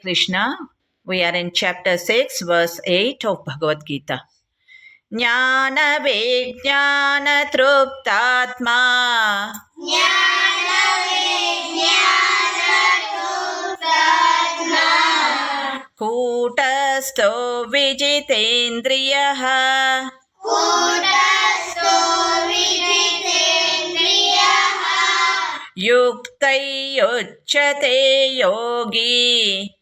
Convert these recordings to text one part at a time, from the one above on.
Krishna. We are in chapter 6, verse 8 of Bhagavad Gita. ज्ञानविज्ञानतृप्तात्मा कूटस्थो विजितेन्द्रियः युक्तैयुच्यते Yogi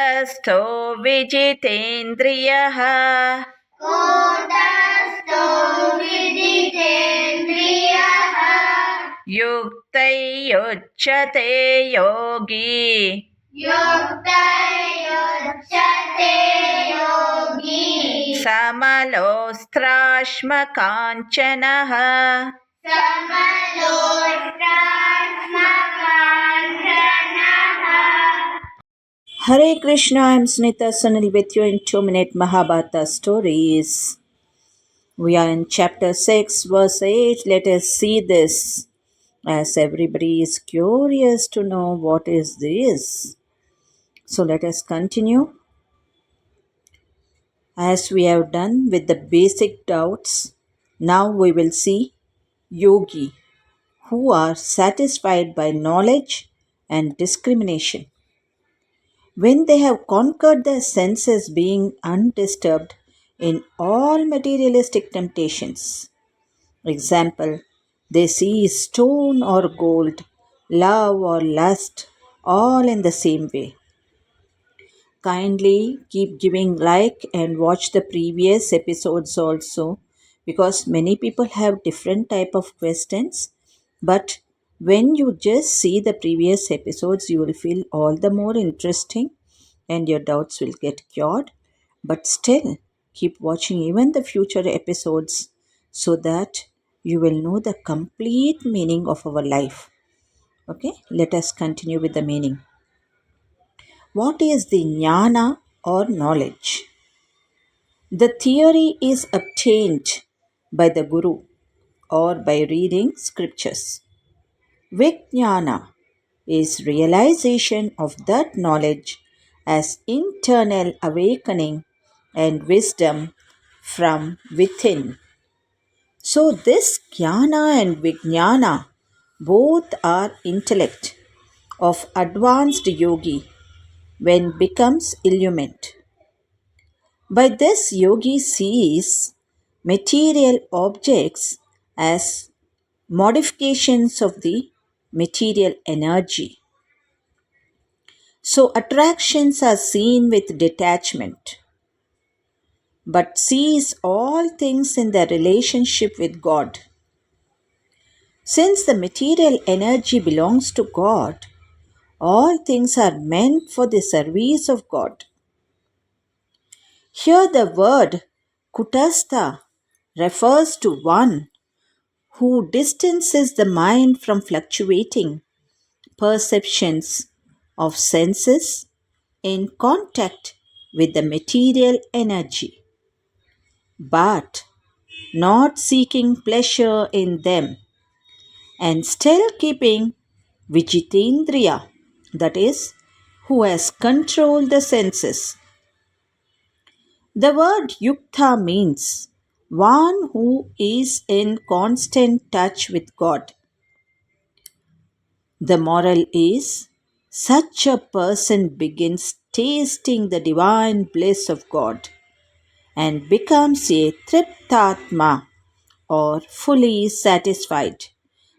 कूटस्थो विजितेन्द्रियः। युक्तैयुच्यते Yogi. युक्तैयुच्यते Yogi. समलोऽस्त्राश्मकाञ्चनः समलोऽस्त्राश्मकाञ्चनः Hare Krishna, I am Sunita Sunil with you in 2 minute Mahabharata stories. We are in chapter 6, verse 8. Let us see this as everybody is curious to know what is this. So let us continue. As we have done with the basic doubts, now we will see yogi who are satisfied by knowledge and discrimination. When they have conquered their senses being undisturbed in all materialistic temptations. Example, they see stone or gold, love or lust, all in the same way. Kindly keep giving like and watch the previous episodes also because many people have different type of questions but when you just see the previous episodes you will feel all the more interesting and your doubts will get cured but still keep watching even the future episodes so that you will know the complete meaning of our life okay let us continue with the meaning what is the jnana or knowledge? The theory is obtained by the Guru or by reading scriptures. Vijnana is realization of that knowledge as internal awakening and wisdom from within. So, this jnana and vijnana both are intellect of advanced yogi when becomes illumined. By this, yogi sees material objects as modifications of the material energy. So, attractions are seen with detachment, but sees all things in their relationship with God. Since the material energy belongs to God, all things are meant for the service of God. Here, the word kutastha refers to one who distances the mind from fluctuating perceptions of senses in contact with the material energy, but not seeking pleasure in them and still keeping Vijitendriya that is, who has controlled the senses. The word yukta means one who is in constant touch with God. The moral is such a person begins tasting the divine bliss of God and becomes a triptatma or fully satisfied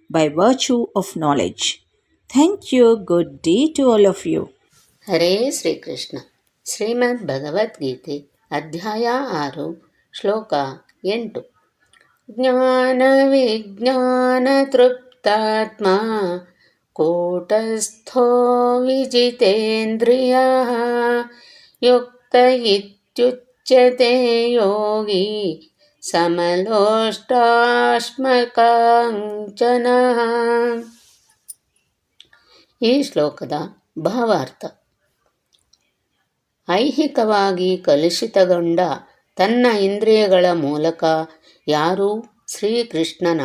by virtue of knowledge. Thank you. Good day to all of you. ಹರೇ ಶ್ರೀಕೃಷ್ಣ ಶ್ರೀಮದ್ ಭಗವದ್ಗೀತೆ ಅಧ್ಯಾಯ ಆರು ಶ್ಲೋಕ ಎಂಟು. ಜ್ಞಾನ ವಿಜ್ಞಾನ ತೃಪ್ತಾತ್ಮ ಕೂಟಸ್ಥೋ ವಿಜಿತೇಂದ್ರಿಯ ಭಕ್ತ ಇತ್ಯುಚ್ಯತೆ ಯೋಗಿ, ಸಮಲೋಷ್ಟಾಶ್ಮಕಾಂಚನ. ಈ ಶ್ಲೋಕದ ಭಾವಾರ್ಥ. ಐಹಿಕವಾಗಿ ಕಲುಷಿತಗೊಂಡ ತನ್ನ ಇಂದ್ರಿಯಗಳ ಮೂಲಕ ಯಾರು ಶ್ರೀಕೃಷ್ಣನ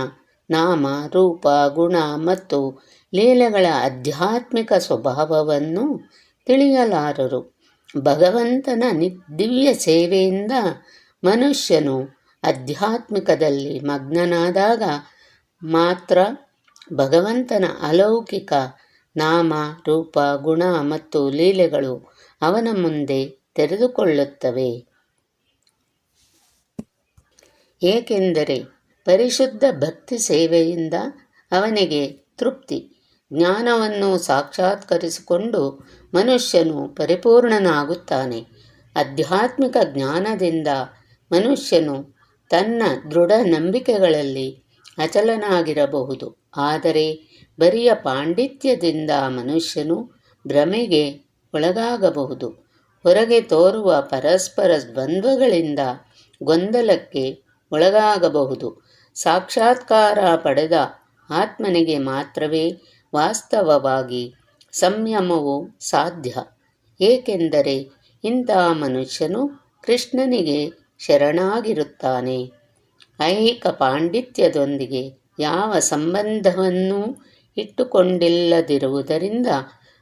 ನಾಮ, ರೂಪ, ಗುಣ ಮತ್ತು ಲೀಲೆಗಳ ಆಧ್ಯಾತ್ಮಿಕ ಸ್ವಭಾವವನ್ನು ತಿಳಿಯಲಾರರು. ಭಗವಂತನ ನಿ ದಿವ್ಯ ಸೇವೆಯಿಂದ ಮನುಷ್ಯನು ಆಧ್ಯಾತ್ಮಿಕದಲ್ಲಿ ಮಗ್ನನಾದಾಗ ಮಾತ್ರ ಭಗವಂತನ ಅಲೌಕಿಕ ನಾಮ, ರೂಪ, ಗುಣ ಮತ್ತು ಲೀಲೆಗಳು ಅವನ ಮುಂದೆ ತೆರೆದುಕೊಳ್ಳುತ್ತವೆ. ಏಕೆಂದರೆ ಪರಿಶುದ್ಧ ಭಕ್ತಿ ಸೇವೆಯಿಂದ ಅವನಿಗೆ ತೃಪ್ತಿ. ಜ್ಞಾನವನ್ನು ಸಾಕ್ಷಾತ್ಕರಿಸಿಕೊಂಡು ಮನುಷ್ಯನು ಪರಿಪೂರ್ಣನಾಗುತ್ತಾನೆ. ಆಧ್ಯಾತ್ಮಿಕ ಜ್ಞಾನದಿಂದ ಮನುಷ್ಯನು ತನ್ನ ದೃಢ ನಂಬಿಕೆಗಳಲ್ಲಿ ಅಚಲನಾಗಿರಬಹುದು. ಆದರೆ ಬರಿಯ ಪಾಂಡಿತ್ಯದಿಂದ ಮನುಷ್ಯನು ಭ್ರಮೆಗೆ ಒಳಗಾಗಬಹುದು. ಹೊರಗೆ ತೋರುವ ಪರಸ್ಪರ ದ್ವಂದ್ವಗಳಿಂದ ಗೊಂದಲಕ್ಕೆ ಒಳಗಾಗಬಹುದು. ಸಾಕ್ಷಾತ್ಕಾರ ಪಡೆದ ಆತ್ಮನಿಗೆ ಮಾತ್ರವೇ ವಾಸ್ತವವಾಗಿ ಸಂಯಮವು ಸಾಧ್ಯ. ಏಕೆಂದರೆ ಇಂಥ ಮನುಷ್ಯನು ಕೃಷ್ಣನಿಗೆ ಶರಣಾಗಿರುತ್ತಾನೆ. ಐಹಿಕ ಪಾಂಡಿತ್ಯದೊಂದಿಗೆ ಯಾವ ಸಂಬಂಧವನ್ನೂ ಇಟ್ಟುಕೊಂಡಿಲ್ಲದಿರುವುದರಿಂದ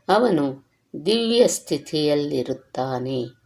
ಅವನು ದಿವ್ಯ ಸ್ಥಿತಿಯಲ್ಲಿರುತ್ತಾನೆ